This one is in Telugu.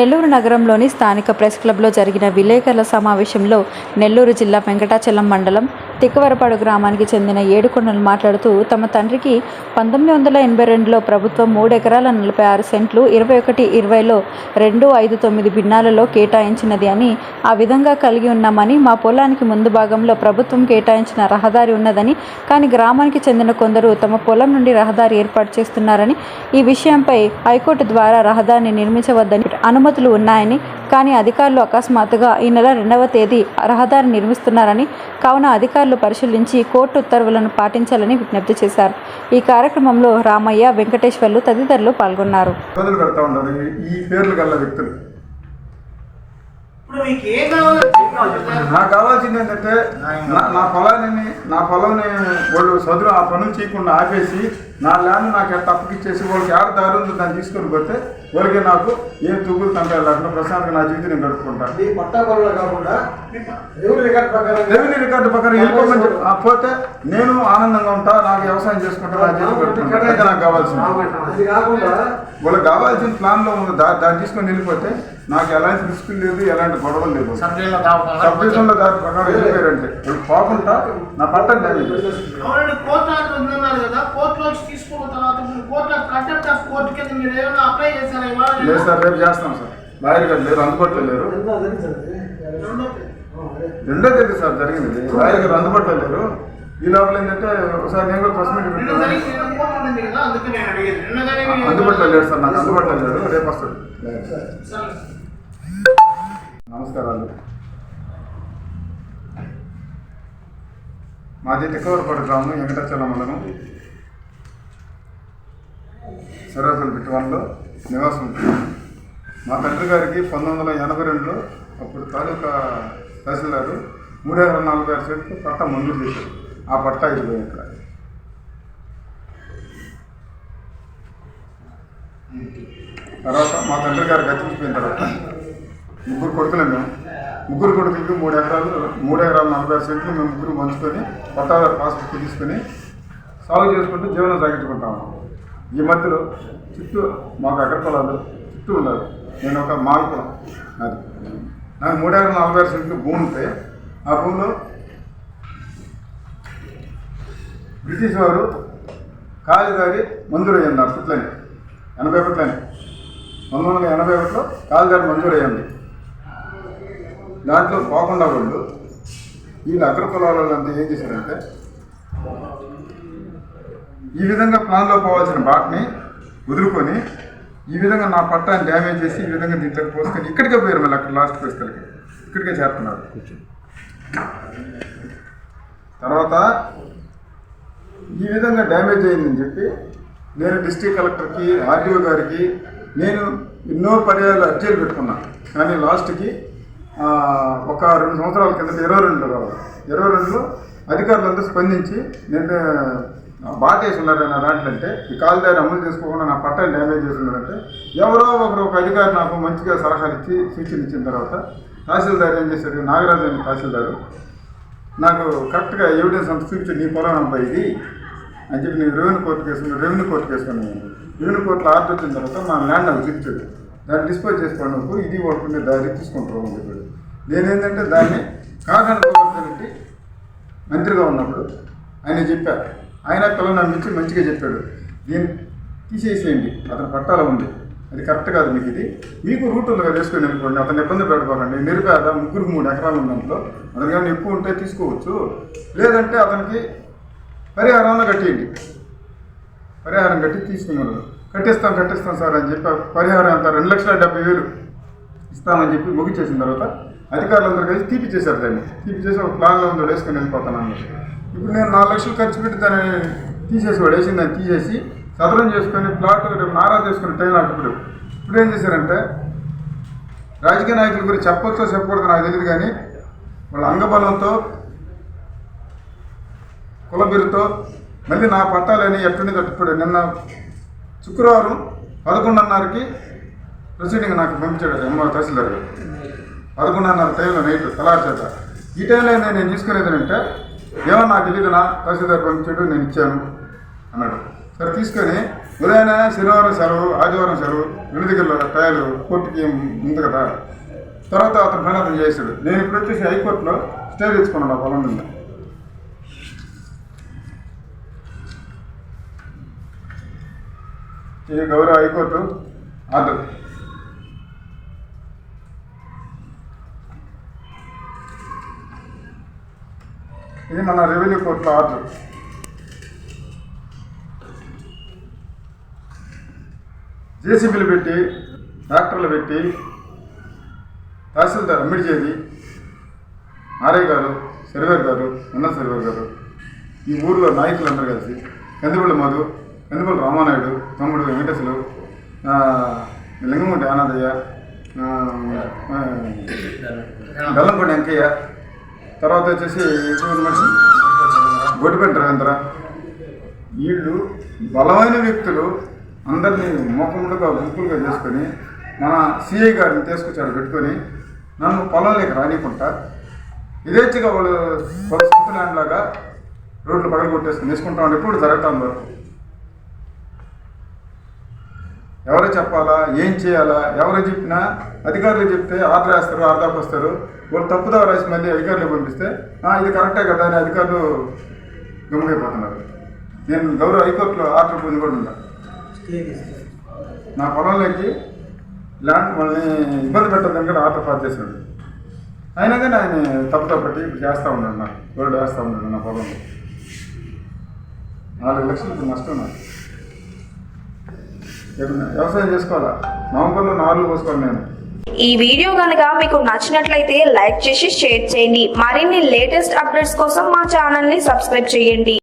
నెల్లూరు నగరంలోని స్థానిక ప్రెస్ క్లబ్లో జరిగిన విలేకరుల సమావేశంలో నెల్లూరు జిల్లా వెంకటాచలం మండలం తిక్కవరపాడు గ్రామానికి చెందిన ఏడుకొండలు మాట్లాడుతూ తమ తండ్రికి పంతొమ్మిది వందల ఎనభై రెండులో ప్రభుత్వం మూడు ఎకరాల నలభై ఆరు సెంట్లు ఇరవై ఒకటి ఇరవైలో రెండు ఐదు తొమ్మిది భిన్నాలలో కేటాయించినది అని ఆ విధంగా కలిగి ఉన్నామని మా పొలానికి ముందు భాగంలో ప్రభుత్వం కేటాయించిన రహదారి ఉన్నదని కానీ గ్రామానికి చెందిన కొందరు తమ పొలం నుండి రహదారి ఏర్పాటు చేస్తున్నారని ఈ విషయంపై హైకోర్టు ద్వారా రహదారిని నిర్మించవద్దని అనుమతులు ఉన్నాయని కానీ అధికారులు అకస్మాత్తుగా ఈ నెల రెండవ తేదీ రహదారి నిర్మిస్తున్నారని కావున అధికారులు పరిశీలించి కోర్టు ఉత్తర్వులను పాటించాలని విజ్ఞప్తి చేశారు. ఈ కార్యక్రమంలో రామయ్య వెంకటేశ్వర్లు తదితరులు పాల్గొన్నారు. ఈ- పేర్లు గల వ్యక్తులు. నాకు కావాల్సింది ఏంటంటే నా నా పొలాన్ని నా పొలంని వాళ్ళు చదువు ఆ పనులు చేయకుండా ఆపేసి నా ల్యాండ్ నాకు ఎట్ట అప్పగిచ్చేసి వాళ్ళకి ఆడ దారి ఉందో దాన్ని తీసుకొని పోతే వాళ్ళకి నాకు ఏ తుగులు తంటాలు లేకుండా ప్రశాంతంగా నా జీవితం నేను గడుపుకుంటాను. ఈ పట్టా పనులు కాకుండా రెవెన్యూ రికార్డు ప్రకారం రెవెన్యూ రికార్డు ప్రకారం వెళ్ళిపోమని పోతే నేను ఆనందంగా ఉంటా నాకు వ్యవసాయం చేసుకుంటా నా జీవితం గడుపుకుంటా. నాకు కావాల్సింది. అది కాకుండా వాళ్ళకి కావాల్సిన ప్లాన్లో ఉంది దా దాన్ని తీసుకొని వెళ్ళిపోతే నాకు ఎలాంటి రిస్క్ లేదు ఎలాంటి గొడవలు లేదు సబ్డివిజన్లో దాని ప్రకారం వెళ్ళిపోయారంటే వాళ్ళు పోకుండా నా పట్ట డ్యామేజ్ అవునండి కోర్టు ఆర్డర్ ఉందన్నారు కదా కోర్టులో వచ్చి తీసుకున్న తర్వాత మీరు కోర్టు కంటెంప్ట్ ఆఫ్ కోర్టు కింద మీరు ఏమైనా అప్లై చేశారా లేదు సార్ రేపు చేస్తాం సార్. లాయర్ గారు లేరు అందుబాటులో లేరు. రెండో తేదీ సార్ జరిగింది. లాయర్ గారు అందుబాటులో లేరు. ఈ లోపల ఏంటంటే ఒకసారి నేను కూడా ప్రెస్ మీట్ పెట్టాను అందుబాటులో లేడు సార్ నాకు అందుబాటులో లేడు రేపు వస్తాడు. నమస్కారాలు. మాది తిక్కవరపాడు గ్రామం వెంకటాచలం మండలం. సర్వేపల్లి బిట్టువన్లో నివాసం మా తండ్రి గారికి పంతొమ్మిది వందల ఎనభై రెండులో అప్పుడు తాలూకా తహసీల్దారు మూడు ఎకరాల నలభై ఆరు సెట్లు పట్టా మంజూరు చేశారు. ఆ పట్టా ఇది ఇక్కడ. తర్వాత మా తండ్రి గారు గతించిపోయిన తర్వాత ముగ్గురు కొడుకులు మేము. ముగ్గురు కొడుకులకి మూడు ఎకరాలు మూడు ఎకరాల నలభై ఆరు సెంట్లు మేము ముగ్గురు పంచుకొని పట్టాదారు పాస్బుక్ తీసుకొని సాగు చేసుకుంటూ జీవనం సాగించుకుంటాము ఈ మధ్యలో చుట్టూ మాకు అగ్ర పొలాలు చుట్టూ ఉన్నారు. నేను ఒక మాల అది. నాకు మూడేళ్ళ నలభై ఆరు సెంట్లు భూమి ఉంటే ఆ భూమిలో బ్రిటిష్ వారు కాలిదారి మంజూరయ్యింది అప్పట్లోనే ఎనభై ఒకట్లోనే పంతొమ్మిది వందల ఎనభై ఒకటిలో కాలిదారి మంజూరయ్యింది దాంట్లో పోకుండా వాళ్ళు వీళ్ళు అగ్ర పొలాలలో అంతా ఏం చేశారంటే ఈ విధంగా ప్లాన్లో పోవాల్సిన బాట్ని వదులుకొని ఈ విధంగా నా పట్టాన్ని డ్యామేజ్ చేసి ఈ విధంగా దీంట్లోకి పోసుకొని ఇక్కడికే పోయారు మళ్ళీ అక్కడ లాస్ట్ ప్లేస్కి ఇక్కడికే చేరుతున్నారు తర్వాత ఈ విధంగా డ్యామేజ్ అయిందని చెప్పి నేను డిస్ట్రిక్ట్ కలెక్టర్కి ఆర్డీఓ గారికి నేను ఎన్నో పర్యాలు అర్జీలు పెట్టుకున్నాను కానీ లాస్ట్కి ఒక రెండు సంవత్సరాల కింద ఇరవై రెండులో ఇరవై రెండులో అధికారులంతా స్పందించి నేను బాటేసి ఉన్నారు నా దాంట్లో అంటే ఈ కాలుదారి అమలు చేసుకోకుండా నా పట్టాన్ని డ్యామేజ్ చేస్తున్నారంటే ఎవరో ఒకరు ఒక అధికారి నాకు మంచిగా సలహాలు ఇచ్చి సూచనలు ఇచ్చిన తర్వాత తహసీల్దార్ ఏం చేశాడు నాగరాజు అని తహసీల్దారు నాకు కరెక్ట్గా ఎవిడెన్స్ అంత చూపించి నీ పొలం అబ్బాయి ఇది అని చెప్పి నేను రెవెన్యూ కోర్టు కేసుకున్నాను రెవెన్యూ కోర్టు కేసుకున్నాను రెవెన్యూ కోర్టులో ఆర్డర్ వచ్చిన తర్వాత మా ల్యాండ్ నాకు చూపించాడు దాన్ని డిస్పోజ్ చేసుకోండి ఇది పడుకునే దారి తీసుకుంటారు అని చెప్పాడు. నేనేంటంటే దాన్ని కాకండా మంత్రిగా ఉన్నప్పుడు ఆయన చెప్పారు ఆయన పిల్లలు నమ్మించి మంచిగా చెప్పాడు. దీన్ని తీసేసేయండి అతను పట్టాల ఉంది. అది కరెక్ట్ కాదు మీకు ఇది. మీకు రూట్ ఉంది కదా వేసుకొని వెళ్ళిపోండి అతను ఇబ్బంది పెట్టుకోకండి నిరుపేద ముగ్గురు మూడు ఎకరాలు ఉన్న అతను కానీ ఏమైనా ఎక్కువ ఉంటే తీసుకోవచ్చు. లేదంటే అతనికి పరిహారంలో కట్టేయండి. పరిహారం కట్టి తీసుకున్నారు కట్టిస్తాం కట్టిస్తాం సార్ అని చెప్పి పరిహారం అంతా రెండు లక్షల డెబ్బై వేలు ఇస్తామని చెప్పి ముగిచేసిన తర్వాత అధికారులందరూ కలిసి తీపిచ్చేశారు దాన్ని. తీపిచ్చేసి ఒక ప్లాన్లో ఉందో వేసుకొని వెళ్ళిపోతాను అన్నారు ఇప్పుడు నేను నాలుగు లక్షలు ఖర్చు పెట్టి దాన్ని తీసేసి వాడు దాన్ని తీసేసి సదరం చేసుకొని ప్లాట్ నారా చేసుకుని టైం అప్పుడు ఇప్పుడు ఏం చేశారంటే రాజకీయ నాయకుల గురించి చెప్పొచ్చో చెప్పకూడదు నాకు తెలియదు కానీ వాళ్ళ అంగబలంతో కులబిరుతో మళ్ళీ నా పట్టాలని ఎట్టుండి తట్టుకోడు నిన్న శుక్రవారం పదకొండున్నరకి ప్రొసీడింగ్ నాకు పంపించాడు ఎంఆ తహసీల్దార్ గారు. పదకొండున్నర టైంలో నైట్ తెల్లారి ఈ టైంలో నేను నేను తీసుకునేది అంటే ఏమో నాకు తెలియదు నా తహసీల్దార్ పంపించాడు నేను ఇచ్చాను అన్నాడు. సరే తీసుకొని ఉదయాన్నే శనివారం సెలవు ఆదివారం సెలవు రెండు దగ్గర టైలు కోర్టుకి ఉంది కదా. తర్వాత అతను పని అతను చేశాడు. నేను ఇప్పుడు వచ్చేసి హైకోర్టులో స్టే తెచ్చుకున్నాను ఆ పొలం మీద. ఈ గౌరవ హైకోర్టు ఆర్డర్. ఇది మన రెవెన్యూ కోర్టులో ఆర్డర్. జేసీబీలు పెట్టి ట్రాక్టర్లు పెట్టి తహసీల్దార్ అమ్మిడిచేది ఆర్ఐ గారు సర్వేర్ గారు ఉన్న సర్వేర్ గారు ఈ ఊర్లో నాయకులందరూ కలిసి కందిపల్లి మధు కందిపల్లి రామానాయుడు తమ్ముడు వెంకటేశ్వరు ఆ, లింగముడి ఆనందయ్య బెల్లంపూడి వెంకయ్య తర్వాత వచ్చేసి మనిషి గొడ్డిపెంట రవీంద్ర వీళ్ళు బలమైన వ్యక్తులు అందరినీ మోకములుగా గుంపులుగా చేసుకొని మన సిఐ గారిని తీసుకొచ్చాడు పెట్టుకొని నన్ను పొలంలోకి రానికుంటా ఇదేచ్చిగా వాళ్ళు వాళ్ళ సొంత ల్యాండ్ లాగా రోడ్లు పగలు కొట్టేసుకుని వేసుకుంటా ఉంటే ఇప్పుడు జరగటాం వరకు ఎవరు చెప్పాలా? ఏం చేయాలా? ఎవరు చెప్పినా అధికారులు చెప్తే ఆర్డర్ వేస్తారు ఆర్డర్ వస్తారు వాళ్ళు తప్పుదా రాసి మళ్ళీ అధికారులు పంపిస్తే ఇది కరెక్టే కదా అని అధికారులు గమ్మైపోతున్నారు నేను గౌరవ హైకోర్టులో ఆర్డర్ పొంది కూడా ఉన్నా నా పొలంలోకి ల్యాండ్ వాళ్ళని ఇబ్బంది పెట్టద్దని కూడా ఆర్డర్ పాస్ చేశాడు. అయినా కానీ ఆయన తప్పు తప్పటి చేస్తూ ఉన్నాడు నాకు. గోల్డ్ వేస్తూ ఉన్నాడు నా పొలంలో. నాలుగు లక్షలు నష్టం నాకు. వ్యవసాయం చేసుకోవాలా? నవంబర్లో నాలుగు పోసుకోవాలి నేను. ఈ వీడియో కనుక మీకు నచ్చినట్లయితే లైక్ చేసి షేర్ చేయండి. మరిన్ని లేటెస్ట్ అప్డేట్స్ కోసం మా ఛానల్ని సబ్స్క్రైబ్ చేయండి.